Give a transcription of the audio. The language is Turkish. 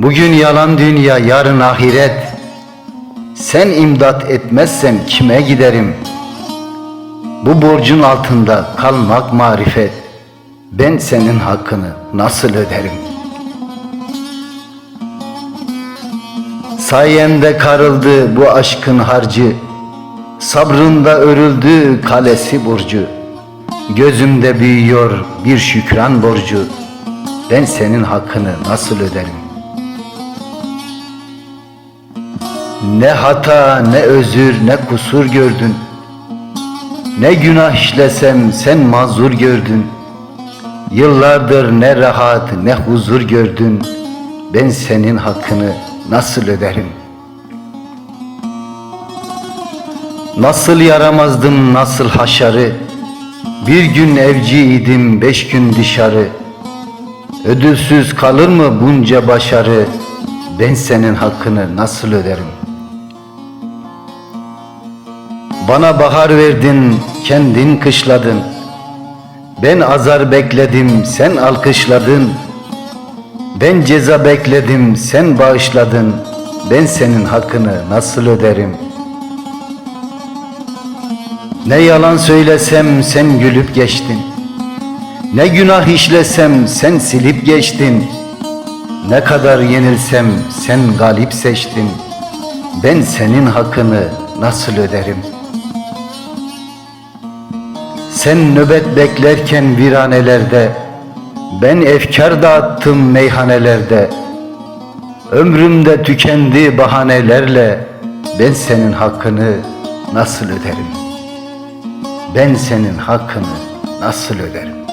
Bugün yalan dünya, yarın ahiret. Sen imdat etmezsen kime giderim? Bu borcun altında kalmak marifet. Ben senin hakkını nasıl öderim? Sayende karıldı bu aşkın harcı. Sabrında örüldü kalesi burcu. Gözümde büyüyor bir şükran borcu. Ben senin hakkını nasıl öderim? Ne hata, ne özür, ne kusur gördün. Ne günah işlesem sen mazur gördün. Yıllardır ne rahat, ne huzur gördün. Ben senin hakkını nasıl öderim? Nasıl yaramazdım, nasıl haşarı. Bir gün evciydim, beş gün dışarı. Ödülsüz kalır mı bunca başarı? Ben senin hakkını nasıl öderim? Bana bahar verdin, kendin kışladın. Ben azar bekledim, sen alkışladın. Ben ceza bekledim, sen bağışladın. Ben senin hakkını nasıl öderim? Ne yalan söylesem sen gülüp geçtin. Ne günah işlesem sen silip geçtin. Ne kadar yenilsem sen galip seçtin. Ben senin hakkını nasıl öderim? Sen nöbet beklerken viranelerde, ben efkar dağıttım meyhanelerde. Ömrümde tükendi bahanelerle, ben senin hakkını nasıl öderim? Ben senin hakkını nasıl öderim?